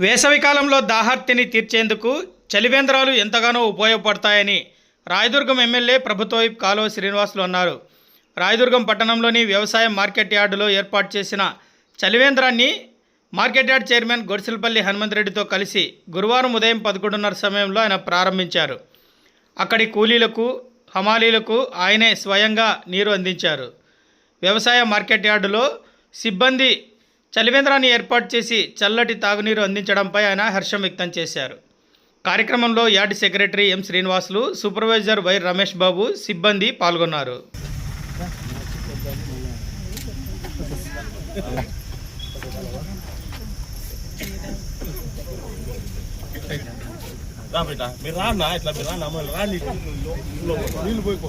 వేసవికాలంలో దాహార్తిని తీర్చేందుకు చలివేంద్రాలు ఎంతగానో ఉపయోగపడతాయని రాయదుర్గం ఎమ్మెల్యే ప్రభుత్వైపు కాలువ శ్రీనివాసులు అన్నారు. రాయదుర్గం పట్టణంలోని వ్యవసాయ మార్కెట్ యార్డులో ఏర్పాటు చేసిన చలివేంద్రాన్ని మార్కెట్ యార్డ్ చైర్మన్ గొడిసెలపల్లి హనుమంతరెడ్డితో కలిసి గురువారం ఉదయం పదకొండున్నర సమయంలో ఆయన ప్రారంభించారు. అక్కడి కూలీలకు హమాలీలకు ఆయనే స్వయంగా నీరు అందించారు. వ్యవసాయ మార్కెట్ యార్డులో సిబ్బంది చలివేంద్రాన్ని ఏర్పాటు చేసి చల్లటి తాగునీరు అందించడంపై ఆయన హర్షం వ్యక్తం చేశారు. కార్యక్రమంలో yard secretary M Srinivasulu supervisor Y Ramesh Babu సిబ్బంది పాల్గొన్నారు. రా బిడ్డ మీరు రానా? ఇట్లా మీరు రానా? మళ్ళీ రా నీకు నీళ్ళు పోయిపో